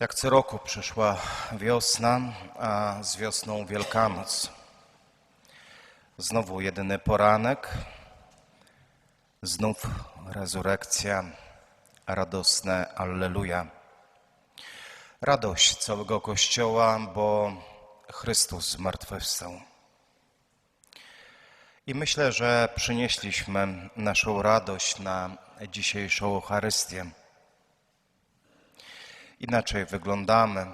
Jak co roku przyszła wiosna, a z wiosną Wielkanoc. Znowu jedyny poranek, znów rezurekcja, radosne Alleluja. Radość całego Kościoła, bo Chrystus zmartwychwstał. I myślę, że przynieśliśmy naszą radość na dzisiejszą Eucharystię. Inaczej wyglądamy,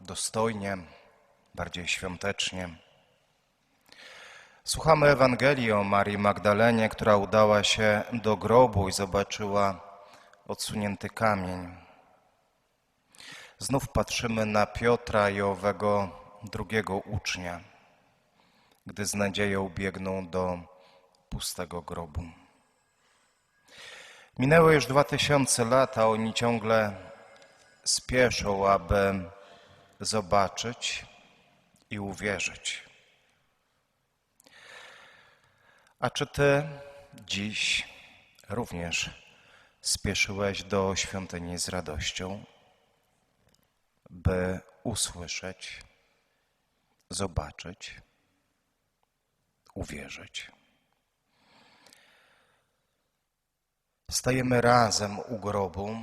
dostojnie, bardziej świątecznie. Słuchamy Ewangelii o Marii Magdalenie, która udała się do grobu i zobaczyła odsunięty kamień. Znów patrzymy na Piotra i owego drugiego ucznia, gdy z nadzieją biegną do pustego grobu. Minęło już dwa tysiące lat, a oni ciągle spieszą, aby zobaczyć i uwierzyć. A czy ty dziś również spieszyłeś do świątyni z radością, by usłyszeć, zobaczyć, uwierzyć? Stajemy razem u grobu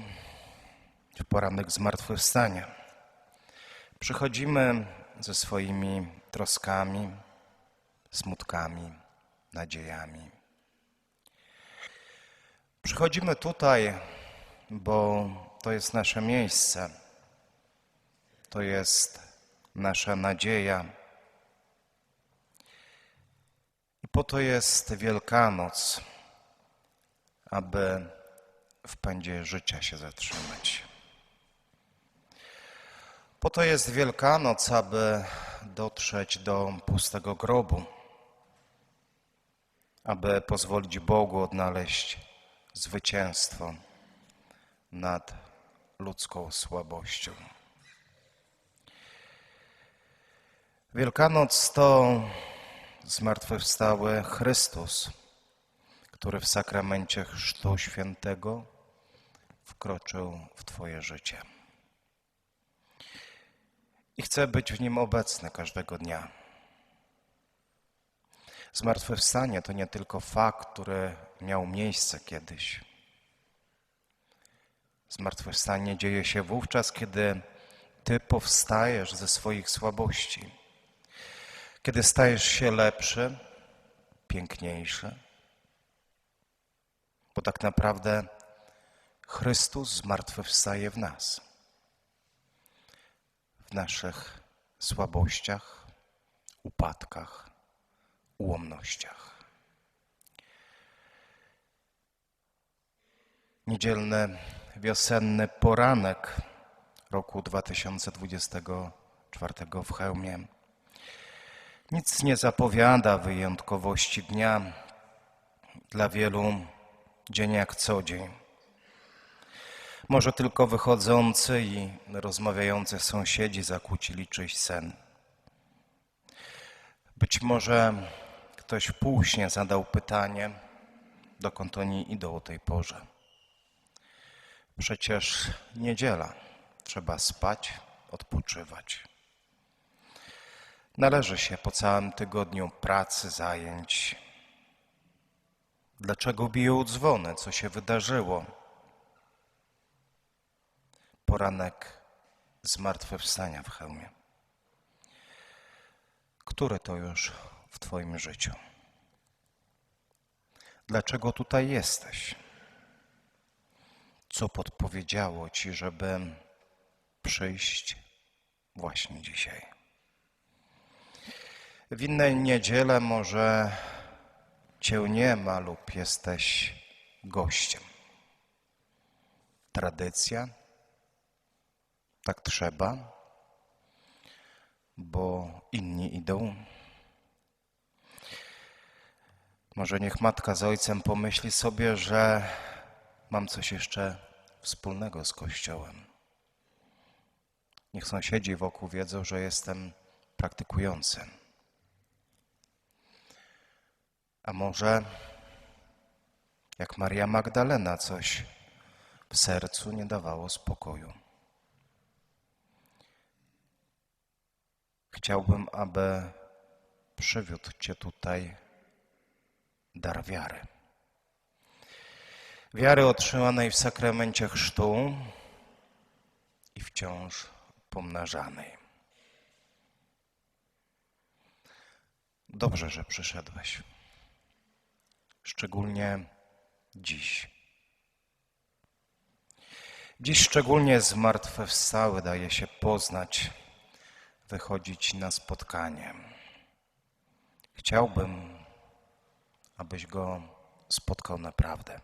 w poranek zmartwychwstania. Przychodzimy ze swoimi troskami, smutkami, nadziejami. Przychodzimy tutaj, bo to jest nasze miejsce, to jest nasza nadzieja. I po to jest Wielkanoc, aby w pędzie życia się zatrzymać. Po to jest Wielkanoc, aby dotrzeć do pustego grobu, aby pozwolić Bogu odnaleźć zwycięstwo nad ludzką słabością. Wielkanoc to zmartwychwstały Chrystus, który w sakramencie Chrztu Świętego wkroczył w Twoje życie i chcę być w nim obecny każdego dnia. Zmartwychwstanie to nie tylko fakt, który miał miejsce kiedyś. Zmartwychwstanie dzieje się wówczas, kiedy Ty powstajesz ze swoich słabości, kiedy stajesz się lepszy, piękniejszy, bo tak naprawdę Chrystus zmartwychwstaje w nas w naszych słabościach, upadkach, ułomnościach. Niedzielny wiosenny poranek roku 2024 w Chełmie nic nie zapowiada wyjątkowości dnia. Dla wielu dzień jak co dzień. Może tylko wychodzący i rozmawiający sąsiedzi zakłócili czyjś sen. Być może ktoś w półśnie zadał pytanie, dokąd oni idą o tej porze. Przecież niedziela, trzeba spać, odpoczywać. Należy się po całym tygodniu pracy, zajęć. Dlaczego biją dzwony? Co się wydarzyło? Poranek zmartwychwstania w hełmie. Który to już w Twoim życiu? Dlaczego tutaj jesteś? Co podpowiedziało Ci, żeby przyjść właśnie dzisiaj? W innej niedzielę może Cię nie ma lub jesteś gościem. Tradycja tak trzeba, bo inni idą. Może niech matka z ojcem pomyśli sobie, że mam coś jeszcze wspólnego z Kościołem. Niech sąsiedzi wokół wiedzą, że jestem praktykującym. A może jak Maria Magdalena coś w sercu nie dawało spokoju. Chciałbym, aby przywiódł Cię tutaj dar wiary. Wiary otrzymanej w sakramencie chrztu i wciąż pomnażanej. Dobrze, że przyszedłeś. Szczególnie dziś. Dziś szczególnie zmartwychwstały daje się poznać, wychodzić na spotkanie. Chciałbym, abyś go spotkał naprawdę.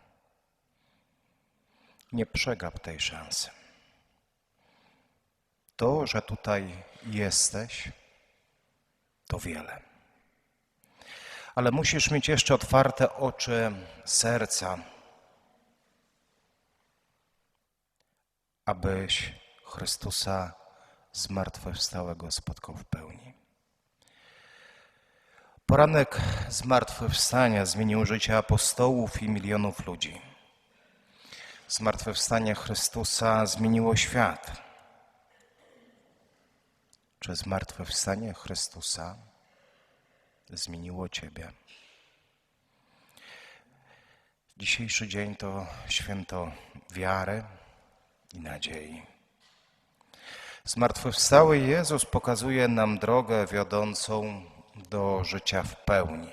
Nie przegap tej szansy. To, że tutaj jesteś, to wiele. Ale musisz mieć jeszcze otwarte oczy serca, abyś Chrystusa zmartwychwstałego spotkał w pełni. Poranek zmartwychwstania zmienił życie apostołów i milionów ludzi. Zmartwychwstanie Chrystusa zmieniło świat. Czy zmartwychwstanie Chrystusa zmieniło Ciebie? Dzisiejszy dzień to święto wiary i nadziei. Zmartwychwstały Jezus pokazuje nam drogę wiodącą do życia w pełni.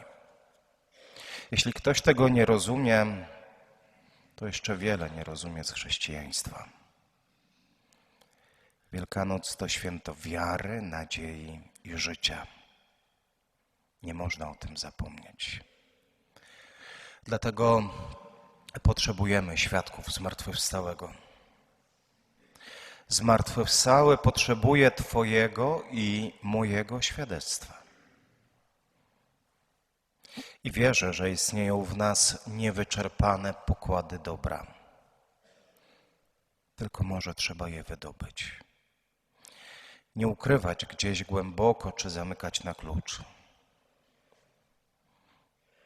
Jeśli ktoś tego nie rozumie, to jeszcze wiele nie rozumie z chrześcijaństwa. Wielkanoc to święto wiary, nadziei i życia. Nie można o tym zapomnieć. Dlatego potrzebujemy świadków zmartwychwstałego. Zmartwychwstały potrzebuje Twojego i mojego świadectwa. I wierzę, że istnieją w nas niewyczerpane pokłady dobra. Tylko może trzeba je wydobyć. Nie ukrywać gdzieś głęboko czy zamykać na klucz.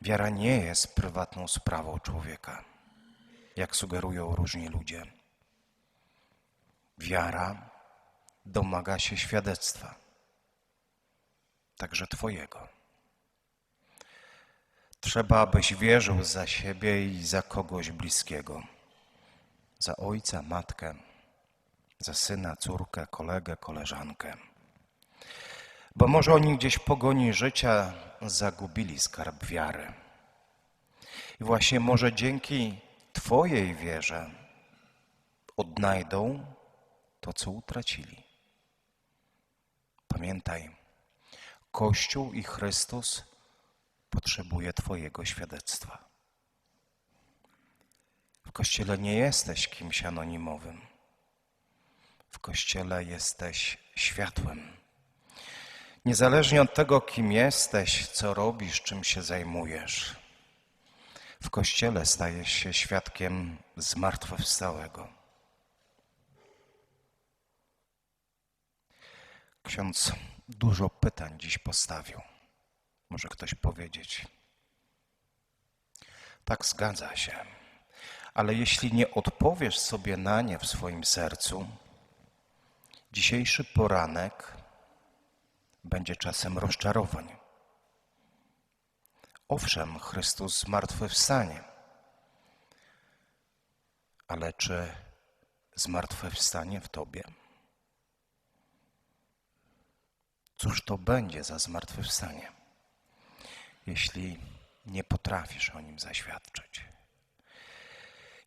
Wiara nie jest prywatną sprawą człowieka, jak sugerują różni ludzie. Wiara domaga się świadectwa, także Twojego. Trzeba, abyś wierzył za siebie i za kogoś bliskiego, za ojca, matkę, za syna, córkę, kolegę, koleżankę. Bo może oni gdzieś w pogoni życia zagubili skarb wiary. I właśnie może dzięki Twojej wierze odnajdą to, co utracili. Pamiętaj, Kościół i Chrystus potrzebuje Twojego świadectwa. W Kościele nie jesteś kimś anonimowym. W Kościele jesteś światłem. Niezależnie od tego, kim jesteś, co robisz, czym się zajmujesz, w Kościele stajesz się świadkiem zmartwychwstałego. Ksiądz dużo pytań dziś postawił. Może ktoś powiedzieć. Tak zgadza się. Ale jeśli nie odpowiesz sobie na nie w swoim sercu, dzisiejszy poranek będzie czasem rozczarowań. Owszem, Chrystus zmartwychwstanie, ale czy zmartwychwstanie w Tobie? Cóż to będzie za zmartwychwstanie, jeśli nie potrafisz o nim zaświadczyć?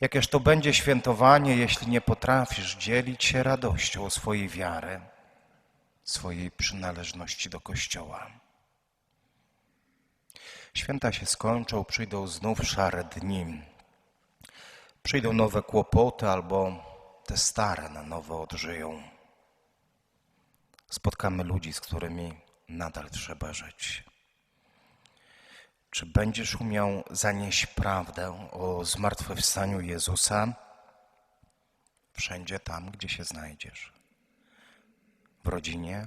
Jakież to będzie świętowanie, jeśli nie potrafisz dzielić się radością swojej wiary, swojej przynależności do Kościoła? Święta się skończą, przyjdą znów szare dni. Przyjdą nowe kłopoty albo te stare na nowo odżyją. Spotkamy ludzi, z którymi nadal trzeba żyć. Czy będziesz umiał zanieść prawdę o zmartwychwstaniu Jezusa wszędzie tam, gdzie się znajdziesz? W rodzinie,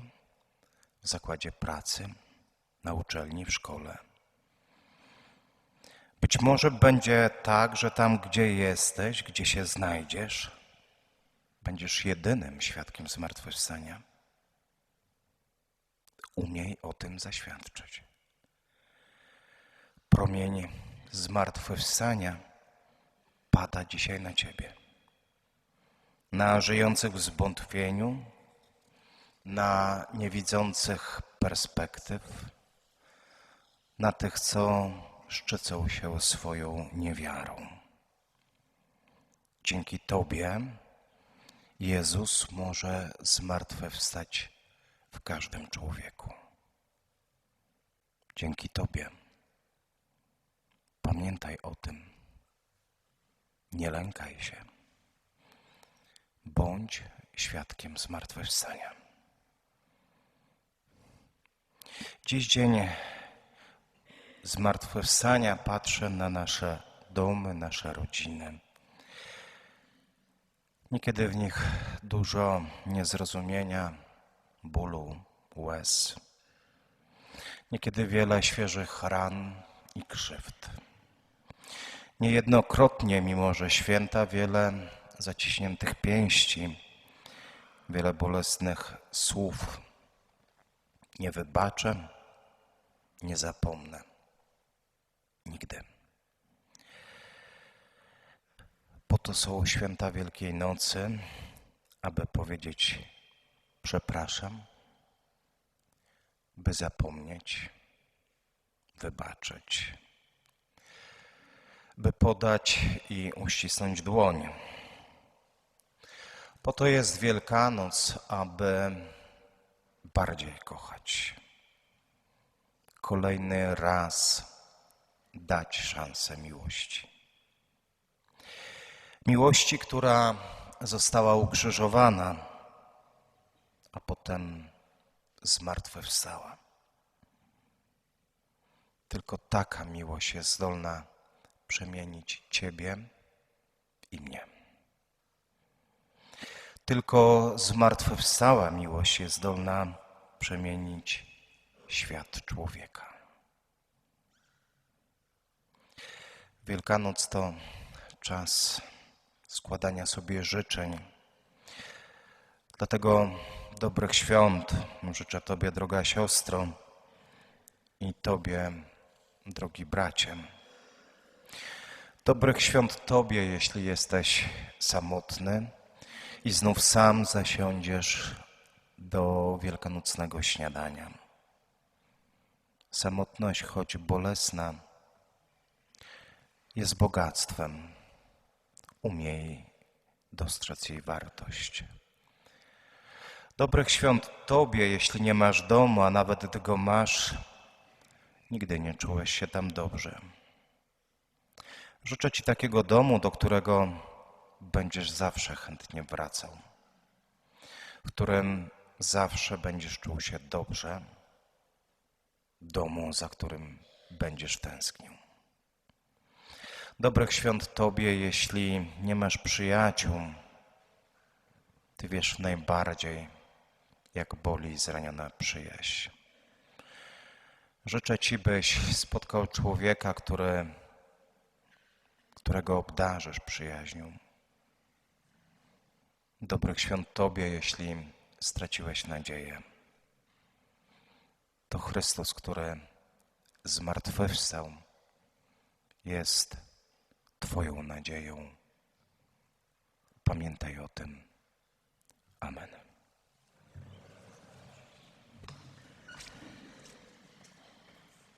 w zakładzie pracy, na uczelni, w szkole. Być może będzie tak, że tam, gdzie jesteś, gdzie się znajdziesz, będziesz jedynym świadkiem zmartwychwstania. Umiej o tym zaświadczyć. Promień zmartwychwstania pada dzisiaj na Ciebie. Na żyjących w zwątpieniu, na niewidzących perspektyw, na tych, co szczycą się swoją niewiarą. Dzięki Tobie Jezus może zmartwychwstać w każdym człowieku. Dzięki Tobie. Pamiętaj o tym. Nie lękaj się. Bądź świadkiem zmartwychwstania. Dziś dzień zmartwychwstania patrzę na nasze domy, nasze rodziny. Niekiedy w nich dużo niezrozumienia, bólu, łez. Niekiedy wiele świeżych ran i krzywd. Niejednokrotnie, mimo że święta, wiele zaciśniętych pięści, wiele bolesnych słów. Nie wybaczę, nie zapomnę. Nigdy. Po to są święta Wielkiej Nocy, aby powiedzieć przepraszam, by zapomnieć, wybaczyć, by podać i uścisnąć dłoń. Po to jest Wielkanoc, aby bardziej kochać. Kolejny raz dać szansę miłości. Miłości, która została ukrzyżowana, a potem zmartwychwstała. Tylko taka miłość jest zdolna przemienić Ciebie i mnie. Tylko zmartwychwstała miłość jest zdolna przemienić świat człowieka. Wielkanoc to czas składania sobie życzeń. Dlatego dobrych świąt życzę Tobie, droga siostro, i Tobie, drogi bracie. Dobrych świąt Tobie, jeśli jesteś samotny i znów sam zasiądziesz do wielkanocnego śniadania. Samotność, choć bolesna, jest bogactwem. Umiej dostrzec jej wartość. Dobrych świąt Tobie, jeśli nie masz domu, a nawet gdy go masz, nigdy nie czułeś się tam dobrze. Życzę Ci takiego domu, do którego będziesz zawsze chętnie wracał, w którym zawsze będziesz czuł się dobrze, domu, za którym będziesz tęsknił. Dobrych świąt Tobie, jeśli nie masz przyjaciół, Ty wiesz najbardziej, jak boli zraniona przyjaźń. Życzę Ci, byś spotkał człowieka, który, którego obdarzysz przyjaźnią. Dobrych świąt Tobie, jeśli straciłeś nadzieję. To Chrystus, który zmartwychwstał, jest Twoją nadzieją. Pamiętaj o tym. Amen.